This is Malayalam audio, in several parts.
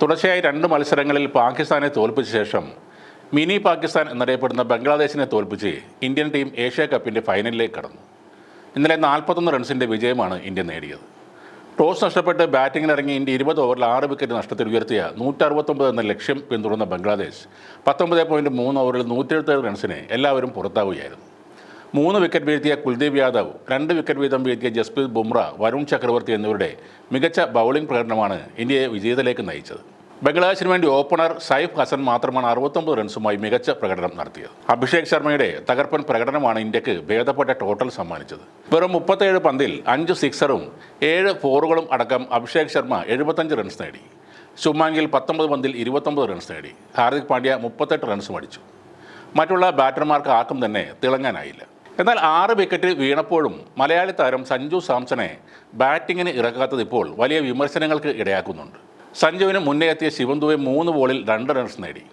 തുടർച്ചയായി രണ്ട് മത്സരങ്ങളിൽ പാകിസ്ഥാനെ തോൽപ്പിച്ച ശേഷം മിനി പാകിസ്ഥാൻ എന്നറിയപ്പെടുന്ന ബംഗ്ലാദേശിനെ തോൽപ്പിച്ച് ഇന്ത്യൻ ടീം ഏഷ്യ കപ്പിന്റെ ഫൈനലിലേക്ക് കടന്നു. ഇന്നലെ നാൽപ്പത്തൊന്ന് റൺസിന്റെ വിജയമാണ് ഇന്ത്യ നേടിയത്. ടോസ് നഷ്ടപ്പെട്ട് ബാറ്റിങ്ങിനിറങ്ങി ഇന്ത്യ ഇരുപത് ഓവറിൽ ആറ് വിക്കറ്റ് നഷ്ടത്തിൽ ഉയർത്തിയ നൂറ്ററുപത്തൊമ്പത് എന്ന ലക്ഷ്യം പിന്തുടർന്ന ബംഗ്ലാദേശ് പത്തൊമ്പത് പോയിന്റ് മൂന്ന് ഓവറിൽ നൂറ്റെഴുപത്തേഴ് റൺസിന് എല്ലാവരും പുറത്താവുകയായിരുന്നു. മൂന്ന് വിക്കറ്റ് വീഴ്ത്തിയ കുൽദീപ് യാദവ് രണ്ട് വിക്കറ്റ് വീതം വീഴ്ത്തിയ ജസ്പ്രീത് ബുംറ വരുൺ ചക്രവർത്തി എന്നിവരുടെ മികച്ച ബൗളിംഗ് പ്രകടനമാണ് ഇന്ത്യയെ വിജയത്തിലേക്ക് നയിച്ചത്. ബംഗ്ലാദേശിന് വേണ്ടി ഓപ്പണർ സൈഫ് ഹസൻ മാത്രമാണ് അറുപത്തൊമ്പത് റൺസുമായി മികച്ച പ്രകടനം നടത്തിയത്. അഭിഷേക് ശർമ്മയുടെ തകർപ്പൻ പ്രകടനമാണ് ഇന്ത്യയ്ക്ക് ഭേദപ്പെട്ട ടോട്ടൽ സമ്മാനിച്ചത്. വെറും മുപ്പത്തേഴ് പന്തിൽ അഞ്ച് സിക്സറും ഏഴ് ഫോറുകളും അടക്കം അഭിഷേക് ശർമ്മ എഴുപത്തഞ്ച് റൺസ് നേടി. ശുമാങ്കിൽ പത്തൊമ്പത് പന്തിൽ ഇരുപത്തൊമ്പത് റൺസ് നേടി. ഹാർദിക് പാണ്ഡ്യ മുപ്പത്തെട്ട് റൺസും അടിച്ചു മറ്റുള്ള ബാറ്റർമാർക്ക് ആർക്കും തന്നെ തിളങ്ങാനായില്ല. എന്നാൽ ആറ് വിക്കറ്റ് വീണപ്പോഴും മലയാളി താരം സഞ്ജു സാംസണെ ബാറ്റിങ്ങിന് ഇറക്കാത്തത് ഇപ്പോൾ വലിയ വിമർശനങ്ങൾക്ക് ഇടയാക്കുന്നുണ്ട്. സഞ്ജുവിന് മുന്നേ എത്തിയ ശിവന്തുവെ മൂന്ന് ബോളിൽ രണ്ട് റൺസ് നേടി.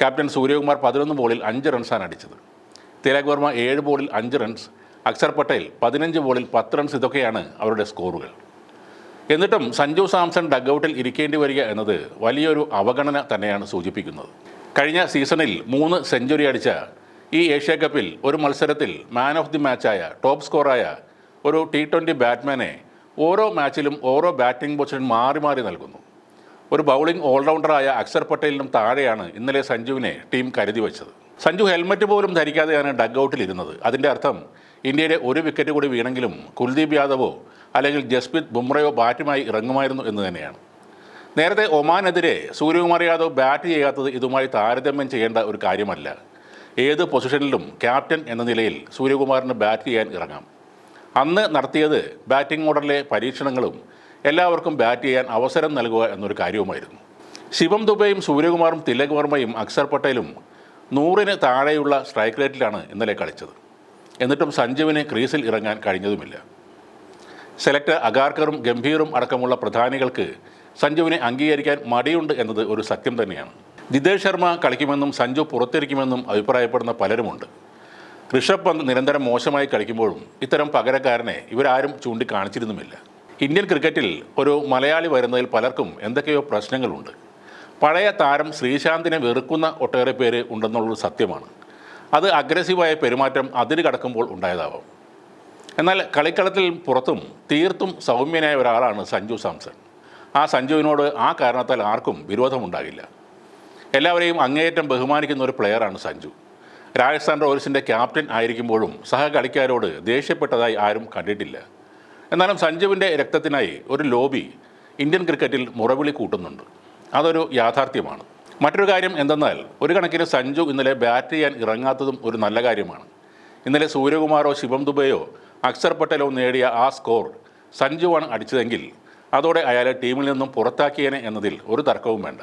ക്യാപ്റ്റൻ സൂര്യകുമാർ പതിനൊന്ന് ബോളിൽ അഞ്ച് റൺസാണ് അടിച്ചത്. തിലക് വർമ്മ ഏഴ് ബോളിൽ അഞ്ച് റൺസ് അക്ഷർ പട്ടേൽ പതിനഞ്ച് ബോളിൽ പത്ത് റൺസ് ഇതൊക്കെയാണ് അവരുടെ സ്കോറുകൾ എന്നിട്ടും സഞ്ജു സാംസൺ ഡഗ്ഔട്ടിൽ ഇരിക്കേണ്ടി വരിക എന്നത് വലിയൊരു അവഗണന തന്നെയാണ് സൂചിപ്പിക്കുന്നത്. കഴിഞ്ഞ സീസണിൽ മൂന്ന് സെഞ്ചുറി അടിച്ച ഈ ഏഷ്യ കപ്പിൽ ഒരു മത്സരത്തിൽ മാൻ ഓഫ് ദി മാച്ചായ ടോപ്പ് സ്കോറായ ഒരു ടി ട്വന്റി ബാറ്റ്മാനെ ഓരോ മാച്ചിലും ഓരോ ബാറ്റിംഗ് പൊസിഷൻ മാറി മാറി നൽകുന്നു. ഒരു ബൗളിംഗ് ഓൾറൗണ്ടറായ അക്സർ പട്ടേലിനും താഴെയാണ് ഇന്നലെ സഞ്ജുവിനെ ടീം കരുതി വെച്ചത്. സഞ്ജു ഹെൽമറ്റ് പോലും ധരിക്കാതെയാണ് ഡഗ് ഔട്ടിൽ ഇരുന്നത്. അതിന്റെ അർത്ഥം ഇന്ത്യയുടെ ഒരു വിക്കറ്റ് കൂടി വീണെങ്കിലും കുൽദീപ് യാദവോ അല്ലെങ്കിൽ ജസ്പ്രീത് ബുംറയോ ബാറ്റുമായി ഇറങ്ങുമായിരുന്നു എന്ന് തന്നെയാണ്. നേരത്തെ ഒമാനെതിരെ സൂര്യകുമാർ യാദവ് ബാറ്റ് ചെയ്യാത്തത് ഇതുമായി താരതമ്യം ചെയ്യേണ്ട ഒരു കാര്യമല്ല. ഏത് പൊസിഷനിലും ക്യാപ്റ്റൻ എന്ന നിലയിൽ സൂര്യകുമാറിന് ബാറ്റ് ചെയ്യാൻ ഇറങ്ങാം. അന്ന് നടത്തിയത് ബാറ്റിംഗ് ഓർഡറിലെ പരീക്ഷണങ്ങളും എല്ലാവർക്കും ബാറ്റ് ചെയ്യാൻ അവസരം നൽകുക എന്നൊരു കാര്യവുമായിരുന്നു. ശിവം ദുബൈയും സൂര്യകുമാറും തിലക് വർമ്മയും അക്സർ പട്ടേലും നൂറിന് താഴെയുള്ള സ്ട്രൈക്ക് റേറ്റിലാണ് ഇന്നലെ കളിച്ചത്. എന്നിട്ടും സഞ്ജുവിന് ക്രീസിൽ ഇറങ്ങാൻ കഴിഞ്ഞതുമില്ല. സെലക്ടർ അഗാർക്കറും ഗംഭീറും അടക്കമുള്ള പ്രധാനികൾക്ക് സഞ്ജുവിനെ അംഗീകരിക്കാൻ മടിയുണ്ട് എന്നത് ഒരു സത്യം തന്നെയാണ്. ജിതേഷ് ശർമ്മ കളിക്കുമെന്നും സഞ്ജു പുറത്തിരിക്കുമെന്നും അഭിപ്രായപ്പെടുന്ന പലരുമുണ്ട്. ഋഷഭ് പന്ത് നിരന്തരം മോശമായി കളിക്കുമ്പോഴും ഇത്തരം പകരക്കാരനെ ഇവരാരും ചൂണ്ടിക്കാണിച്ചിരുന്നുമില്ല. ഇന്ത്യൻ ക്രിക്കറ്റിൽ ഒരു മലയാളി വരുന്നതിൽ പലർക്കും എന്തൊക്കെയോ പ്രശ്നങ്ങളുണ്ട്. പഴയ താരം ശ്രീശാന്തിനെ വെറുക്കുന്ന ഒട്ടേറെ പേര് ഉണ്ടെന്നുള്ളത് സത്യമാണ്. അത് അഗ്രസീവായ പെരുമാറ്റം അതിര് കടക്കുമ്പോൾ ഉണ്ടായതാവാം. എന്നാൽ കളിക്കളത്തിൽ പുറത്തും തീർത്തും സൗമ്യനായ ഒരാളാണ് സഞ്ജു സാംസൺ. ആ സഞ്ജുവിനോട് ആ കാരണത്താൽ ആർക്കും വിരോധമുണ്ടാകില്ല. എല്ലാവരെയും അങ്ങേയറ്റം ബഹുമാനിക്കുന്ന ഒരു പ്ലെയറാണ് സഞ്ജു. രാജസ്ഥാൻ റോയൽസിന്റെ ക്യാപ്റ്റൻ ആയിരിക്കുമ്പോഴും സഹകളിക്കാരോട് ദേഷ്യപ്പെട്ടതായി ആരും കണ്ടിട്ടില്ല. എന്നാലും സഞ്ജുവിന്റെ രക്തത്തിനായി ഒരു ലോബി ഇന്ത്യൻ ക്രിക്കറ്റിൽ മുറവിളി കൂട്ടുന്നുണ്ട്. അതൊരു യാഥാർത്ഥ്യമാണ്. മറ്റൊരു കാര്യം എന്തെന്നാൽ ഒരു കണക്കിന് സഞ്ജു ഇന്നലെ ബാറ്റ് ചെയ്യാൻ ഇറങ്ങാത്തതും ഒരു നല്ല കാര്യമാണ്. ഇന്നലെ സൂര്യകുമാറോ ശിവം ദുബയോ അക്സർ പട്ടേലോ നേടിയ ആ സ്കോർ സഞ്ജുവാണ് അടിച്ചതെങ്കിൽ അതോടെ അയാളെ ടീമിൽ നിന്നും പുറത്താക്കിയേനെ എന്നതിൽ ഒരു തർക്കവും വേണ്ട.